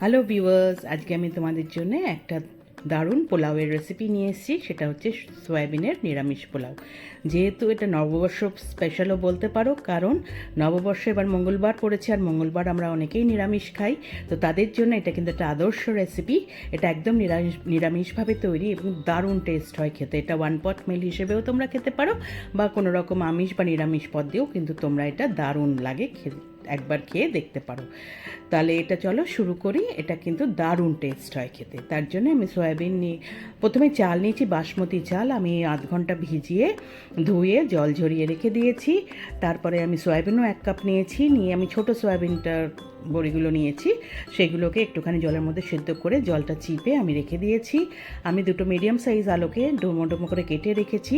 Hello viewers আজকে আমি তোমাদের জন্য একটা দারুণ পোলাওয়ের রেসিপি নিয়ে এসেছি। সেটা হচ্ছে সয়াবিনের নিরামিষ পোলাও। যেহেতু এটা নববর্ষ স্পেশালও বলতে পারো, কারণ নববর্ষ এবার মঙ্গলবার পড়েছে আর মঙ্গলবার আমরা অনেকেই নিরামিষ খাই, তো তাদের জন্য এটা কিন্তু একটা আদর্শ রেসিপি এটা একদম নিরামিষ, নিরামিষভাবে তৈরি এবং দারুণ টেস্ট হয় খেতে। এটা ওয়ান পট মিল হিসেবেও তোমরা খেতে পারো বা কোনো রকম আমিষ বা নিরামিষ পদ দিয়েও কিন্তু তোমরা এটা দারুণ লাগে খেতে। একবার খেয়ে দেখতে পারো। তাহলে এটা চলো শুরু করি। এটা কিন্তু দারুণ টেস্ট হয় খেতে। তার জন্য আমি সয়াবিন নিয়ে প্রথমে চাল নিয়েছি, বাসমতি চাল। আমি আধ ঘণ্টা ভিজিয়ে ধুয়ে জল ঝরিয়ে রেখে দিয়েছি। তারপরে আমি সয়াবিনও এক কাপ নিয়েছি। নিয়ে আমি ছোট সয়াবিনটার বড়িগুলো নিয়েছি, সেগুলোকে একটুখানি জলের মধ্যে সেদ্ধ করে জলটা চিপে আমি রেখে দিয়েছি। আমি দুটো মিডিয়াম সাইজ আলোকে ডোমো ডোমো করে কেটে রেখেছি।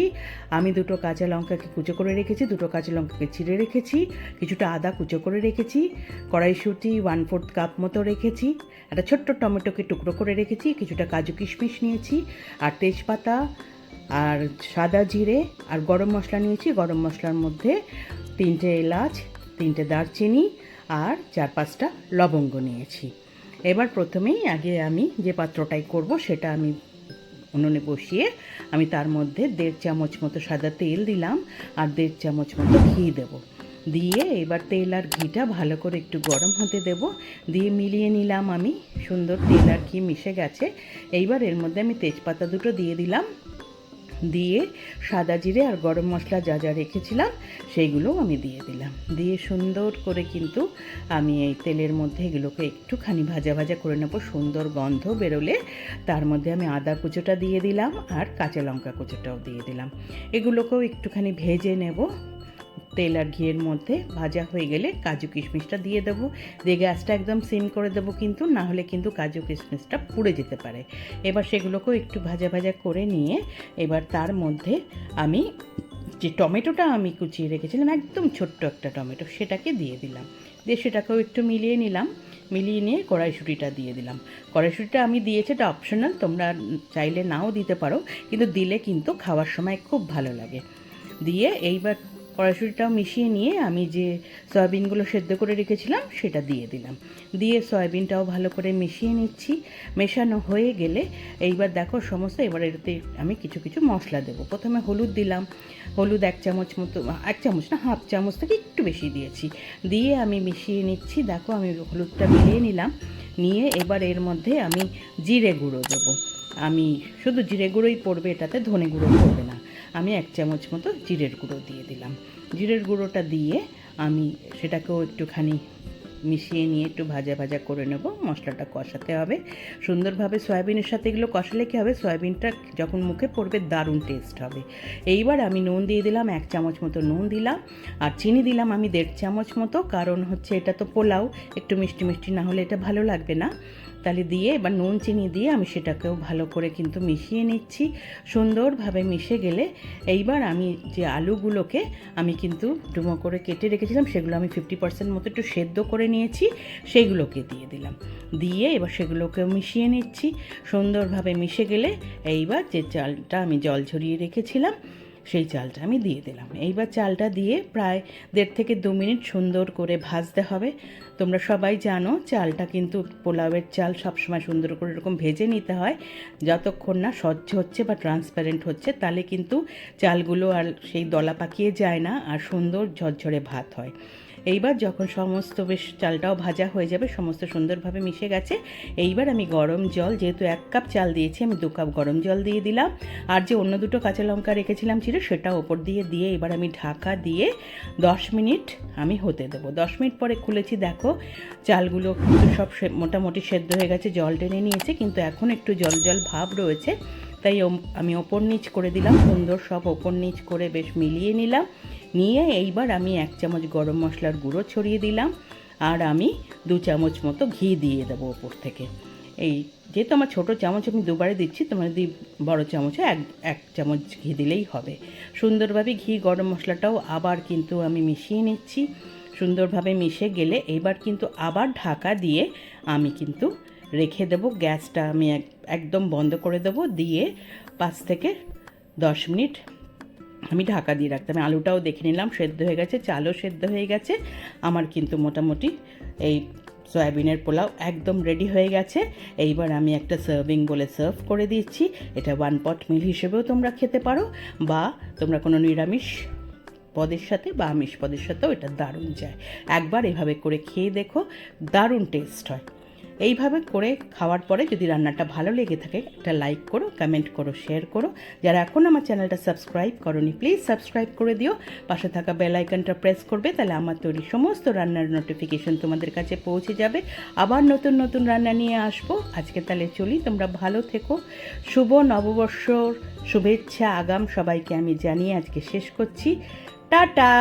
আমি দুটো কাঁচা লঙ্কাকে কুচো করে রেখেছি, দুটো কাঁচা লঙ্কাকে ছিঁড়ে রেখেছি, কিছুটা আদা কুচো করে রেখেছি, কড়াইশুঁটি ওয়ান ফোর্থ কাপ মতো রেখেছি, একটা ছোট্ট টমেটোকে টুকরো করে রেখেছি, কিছুটা কাজু কিশমিশ নিয়েছি, আর তেজপাতা, আর সাদা জিরে, আর গরম মশলা নিয়েছি। গরম মশলার মধ্যে তিনটে এলাচ, তিনটে দারচিনি আর চার পাঁচটা লবঙ্গ নিয়েছি। এবার প্রথমেই আগে আমি যে পাত্রটাই করব সেটা আমি উনুনে বসিয়ে আমি তার মধ্যে দেড় চামচ মতো সাদা তেল দিলাম আর দেড় চামচ মতো ঘি দেব। দিয়ে এবার তেল আর ঘিটা ভালো করে একটু গরম হতে দেব। দিয়ে মিলিয়ে নিলাম আমি। সুন্দর তেল আর ঘি মিশে গেছে। এইবার এর মধ্যে আমি তেজপাতা দুটো দিয়ে দিলাম। দিয়ে সাদা জিরে আর গরম মশলা যা যা রেখেছিলাম, সেইগুলোও আমি দিয়ে দিলাম। দিয়ে সুন্দর করে কিন্তু আমি এই তেলের মধ্যে এগুলোকে একটুখানি ভাজা ভাজা করে নেব। সুন্দর গন্ধ বেরোলে তার মধ্যে আমি আদা কুচোটা দিয়ে দিলাম আর কাঁচা লঙ্কা কুচোটাও দিয়ে দিলাম। এগুলোকেও একটুখানি ভেজে নেব। তেল আর ঘিয়ের মধ্যে ভাজা হয়ে গেলে কাজু কিশমিশটা দিয়ে দেবো। দিয়ে গ্যাসটা একদম সিম করে দেবো কিন্তু, না হলে কিন্তু কাজু কিশমিশটা পুড়ে যেতে পারে। এবার সেগুলোকেও একটু ভাজা ভাজা করে নিয়ে এবার তার মধ্যে আমি যে টমেটোটা আমি কুচিয়ে রেখেছিলাম, একদম ছোট্ট একটা টমেটো, সেটাকে দিয়ে দিলাম। দিয়ে সেটাকেও একটু মিলিয়ে নিলাম। মিলিয়ে নিয়ে কড়াইশুঁটিটা দিয়ে দিলাম। কড়াইশুঁটিটা আমি দিয়েছি, এটা অপশনাল তোমরা চাইলে নাও দিতে পারো, কিন্তু দিলে কিন্তু খাওয়ার সময় খুব ভালো লাগে। দিয়ে এইবার কড়াইশুঁটিটাও মিশিয়ে নিয়ে আমি যে সয়াবিনগুলো সেদ্ধ করে রেখেছিলাম, সেটা দিয়ে দিলাম। দিয়ে সয়াবিনটাও ভালো করে মিশিয়ে নিচ্ছি। মেশানো হয়ে গেলে এইবার দেখো সমস্ত, এবার এতে আমি কিছু কিছু মশলা দেবো। প্রথমে হলুদ দিলাম। হলুদ এক চামচ মতো, এক চামচ না, হাফ চামচ থেকে একটু বেশি দিয়েছি। দিয়ে আমি মিশিয়ে নিচ্ছি। দেখো আমি হলুদটা মিলিয়ে নিলাম। নিয়ে এবার এর মধ্যে আমি জিরে গুঁড়ো দেবো। আমি শুধু জিরে গুঁড়োই পড়বে, এটাতে ধনে গুঁড়ো পড়বে না। আমি এক চামচ মতো জিরের গুঁড়ো দিয়ে দিলাম। জিরের গুঁড়োটা দিয়ে আমি সেটাকেও একটুখানি মিশিয়ে নিয়ে একটু ভাজা ভাজা করে নেব, মশলাটা কষাতে হবে। সুন্দরভাবে সয়াবিনের সাথে এগুলো কষালে কী হবে? সয়াবিনটা যখন মুখে পড়বে, দারুণ টেস্ট হবে। এইবার আমি নুন দিয়ে দিলাম, এক চামচ মতো নুন দিলাম, আর চিনি দিলাম আমি দেড় চামচ মতো, কারণ হচ্ছে এটা তো পোলাও, একটু মিষ্টি মিষ্টি না হলে এটা ভালো লাগবে না। তাহলে দিয়ে এবার নুন, চিনি দিয়ে আমি সেটাকেও ভালো করে কিন্তু মিশিয়ে নিচ্ছি, সুন্দরভাবে মিশে গেলে। এইবার আমি যে আলুগুলোকে আমি কিন্তু ডুমো করে কেটে রেখেছিলাম, সেগুলো আমি ফিফটি পার্সেন্ট মতো একটু সেদ্ধ করে নিয়েছি সেইগুলোকে দিয়ে দিলাম। দিয়ে এবার সেগুলোকেও মিশিয়ে নিচ্ছি। সুন্দরভাবে মিশে গেলে এইবার যে চালটা আমি জল ঝরিয়ে রেখেছিলাম, সেই চালটা আমি দিয়ে দিলাম। এইবার চালটা দিয়ে প্রায় দেড় থেকে দু মিনিট সুন্দর করে ভাজতে হবে। তোমরা সবাই জানো, চালটা কিন্তু পোলাওয়ের চাল সবসময় সুন্দর করে এরকম ভেজে নিতে হয়। যতক্ষণ না স্বচ্ছ হচ্ছে বা ট্রান্সপারেন্ট হচ্ছে, তাহলে কিন্তু চালগুলো আর সেই দলা পাকিয়ে যায় না, আর সুন্দর ঝরঝরে ভাত হয়। এইবার যখন সমস্ত বেশ চালটাও ভাজা হয়ে যাবে, সমস্ত সুন্দরভাবে মিশে গেছে, এইবার আমি গরম জল, যেহেতু এক কাপ চাল দিয়েছি, আমি দু কাপ গরম জল দিয়ে দিলাম। আর যে অন্য দুটো কাঁচা লঙ্কা রেখেছিলাম ছিল সেটা ওপর দিয়ে দিয়ে এবার আমি ঢাকা দিয়ে দশ মিনিট আমি হতে দেবো। দশ মিনিট পরে খুলেছি, দেখো, চালগুলো সব মোটামুটি সেদ্ধ হয়ে গেছে, জল টেনে নিয়েছে, কিন্তু এখন একটু জল জল ভাব রয়েছে। তাই আমি ওপর নিচ করে দিলাম, সুন্দর সব ওপর নিচ করে বেশ মিলিয়ে নিলাম। নিয়ে এইবার আমি এক চামচ গরম মশলার গুঁড়ো ছড়িয়ে দিলাম আর আমি দু চামচ মতো ঘি দিয়ে দেবো ওপর থেকে। এই যেহেতু আমার ছোটো চামচ, আমি দুবারে দিচ্ছি তোমার যদি বড়ো চামচে এক এক চামচ ঘি দিলেই হবে। সুন্দরভাবে ঘি গরম মশলাটাও আবার কিন্তু আমি মিশিয়ে নিচ্ছি। সুন্দরভাবে মিশে গেলে এবার কিন্তু আবার ঢাকা দিয়ে আমি কিন্তু রেখে দেবো, গ্যাসটা আমি এক- একদম বন্ধ করে দেবো, দিয়ে পাঁচ থেকে দশ মিনিট আমি ঢাকা দিয়ে রাখতাম আলুটাও দেখে নিলাম, সেদ্ধ হয়ে গেছে, চালও সেদ্ধ হয়ে গেছে। আমার কিন্তু মোটামুটি এই সয়াবিনের পোলাও একদম রেডি হয়ে গেছে। এইবার আমি একটা সার্ভিং বলে সার্ভ করে দিচ্ছি। এটা ওয়ান পট মিল হিসেবেও তোমরা খেতে পারো, বা তোমরা কোনো নিরামিষ পদের সাথে বা আমিষ পদের সাথেও এটা দারুণ যায়। একবার এভাবে করে খেয়ে দেখো, দারুণ টেস্ট হয়। এইভাবে করে খাওয়ার পরে যদি রান্নাটা ভালো লেগে থাকে, একটা লাইক করো কমেন্ট করো শেয়ার করো। যারা এখন আমার চ্যানেলটা সাবস্ক্রাইব করনি প্লিজ সাবস্ক্রাইব করে দিও। পাশে থাকা বেল আইকনটা প্রেস করবে, তাহলে আমার তৈরি সমস্ত রান্নার নোটিফিকেশন তোমাদের কাছে পৌঁছে যাবে। আবার নতুন নতুন রান্না নিয়ে আসব। আজকে তাহলে চলি, তোমরা ভালো থেকো। শুভ নববর্ষর শুভেচ্ছা, আগাম সবাইকে আমি জানিয়ে আজকে শেষ করছি। টাটা!